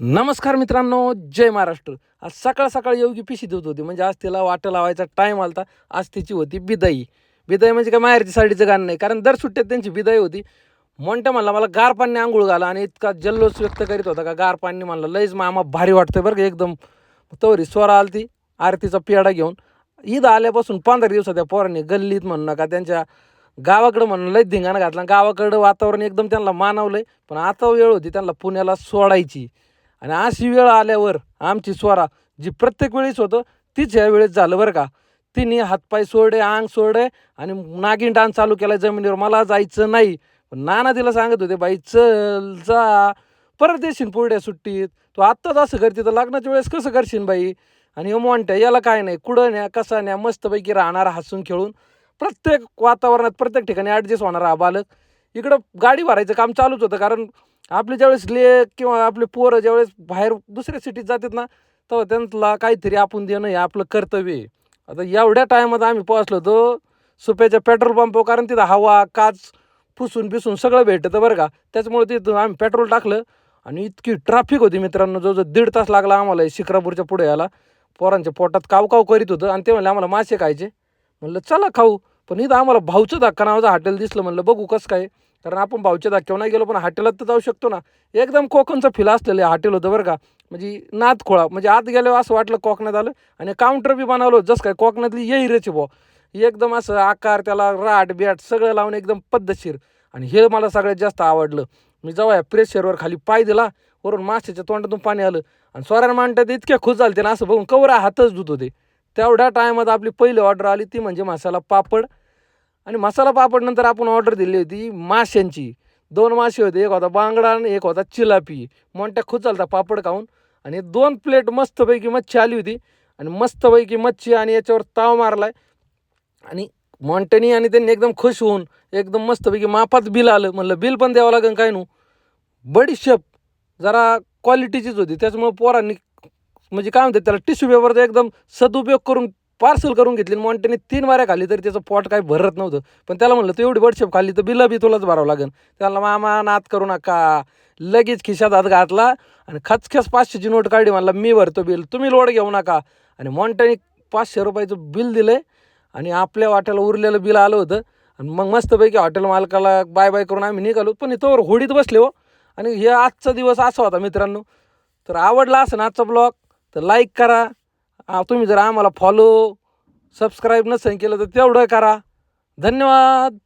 नमस्कार मित्रांनो जय महाराष्ट्र. आज सकाळ सकाळ योगी पिशी देत होती. म्हणजे आज तिला वाटं लावायचा टाईम आलता. आज तिची होती बिदाई. बिदाई म्हणजे काय माहेरची साडीचं गाणं नाही. कारण दर सुट्ट्यात त्यांची बिदाई होती. म्हणतं म्हणला मला गार पाणी आंघोळ घाला. आणि इतका जल्लोष व्यक्त करीत होता का गार पाणी म्हणलं लईच मामा भारी वाटतंय बरं का एकदम. तवरी स्वरा आलती आरतीचा पेढा घेऊन. ईद आल्यापासून पंधरा दिवसात त्या पोरांनी. गल्लीत म्हणणं का त्यांच्या गावाकडं म्हणून लई धिंगाणं घातला. गावाकडं वातावरण एकदम त्यांना मानवलं पण आता वेळ होती त्यांना पुण्याला सोडायची. आणि अशी वेळ आल्यावर आमची स्वरा जी प्रत्येक वेळेस होतं तीच ह्या वेळेस झालं बरं का. तिने हातपाय सोडे अंग सोडे आणि नागिन डान्स चालू केला जमिनीवर. मला जायचं नाही. पण नाना तिला सांगत होते बाई चल जा. परत येशील पुढ्या सुट्टीत. तू आत्ताच असं करते तर लग्नाच्या वेळेस कसं करशील बाई? आणि हे याला काय नाही. कुडं न्या कसा न्या? मस्तपैकी राहणार हसून खेळून. प्रत्येक वातावरणात प्रत्येक ठिकाणी ॲडजस्ट होणारा हा बालक. इकडं गाडी भरायचं काम चालूच होतं कारण आपले ज्यावेळेस लेक किंवा आपले पोरं ज्यावेळेस बाहेर दुसऱ्या सिटीत जातात ना तेव्हा त्यांना काहीतरी आपण देणं हे आपलं कर्तव्य आहे. आता एवढ्या टायमात आम्ही पोहोचलो होतो सुप्याच्या पेट्रोल पंपावर कारण तिथं हवा काच पुसून बिसून सगळं भेटतं बरं का. त्याच्यामुळे तिथं आम्ही पेट्रोल टाकलं आणि इतकी ट्रॅफिक होती मित्रांनो जवळजवळ दीड तास लागला आम्हाला शिक्रापूरच्या पुढे यायला. पोरांच्या पोटात काव काव करीत होतं आणि ते म्हणले आम्हाला मासे खायचे. म्हणलं चला खाऊ. पण इथं आम्हाला भाऊचं धक्का नावाचं हॉटेल दिसलं म्हणलं बघू कसं काय? कारण आपण भाऊच्या धक्क्यावर नाही गेलो पण हॉटेलात तर जाऊ शकतो ना. एकदम कोकणचं फिल असलेलं हॉटेल होतं बरं का. म्हणजे नाद खोळा म्हणजे आत गेल्यावर असं वाटलं कोकणात आलं आणि काउंटर बी बनवलं जसं काय कोकणातली येई रेची भाऊ एकदम असं आकार त्याला राट बॅट सगळं लावून एकदम पद्धतशीर. आणि हे मला सगळ्यात जास्त आवडलं. मी जेव्हा या प्रेशरवर खाली पाय दिला वरून माशाच्या तोंडातून पाणी आलं. आणि स्वरान मांडतात इतक्या खुश झाले ना असं बघून कवर हातच धुत होते. तेवढ्या टायमात आपली पहिली ऑर्डर आली ती म्हणजे मसाला पापड. आणि मसाला पापड नंतर आपण ऑर्डर दिली होती माशांची. दोन मासे होते एक होता बांगडा आणि एक होता चिलापी. मोठ्या खुश पापड खाऊन. आणि दोन प्लेट मस्तपैकी मच्छी आली होती. आणि मस्तपैकी मच्छी आणि याच्यावर ताव मारलाय. आणि मॉन्टनी आणि त्यांनी एकदम खुश होऊन एकदम मस्तपैकी मापात बिल आलं. म्हणलं बिल पण द्यावं लागेल काय नू? बडीशेप जरा क्वालिटीचीच होती. त्याच्यामुळे पोरांनी म्हणजे काय म्हणतात त्याला टिश्यू पेपरचा एकदम सदुपयोग करून पार्सल करून घेतली मॉन्टेने तीन वाऱ्या खाली तरी त्याचं पोट काही भरत नव्हतं. पण त्याला म्हणलं तू एवढी बडशेप खाल्ली तर बिलं बी तुलाच भरावं लागेल. त्याला मामा नात करू नका. लगेच खिशात हात घातला आणि खचखस पाचशेची नोट काढली म्हणला मी भरतो बिल तुम्ही लोड घेऊ नका. आणि मॉन्टेने पाचशे रुपयाचं बिल दिलं आणि आपल्या वाट्याला उरलेलं बिल आलं होतं. आणि मग मस्तपैकी हॉटेल मालकाला बाय बाय करून आम्ही निघालो. पण इथं होडीत बसले हो. आणि हे आजचा दिवस असा होता मित्रांनो. तर आवडला असं आजचा ब्लॉग तर लाईक करा. तुम्ही जर आम्हाला फॉलो सबस्क्राईब नसेल केलं तर तेवढं करा. धन्यवाद.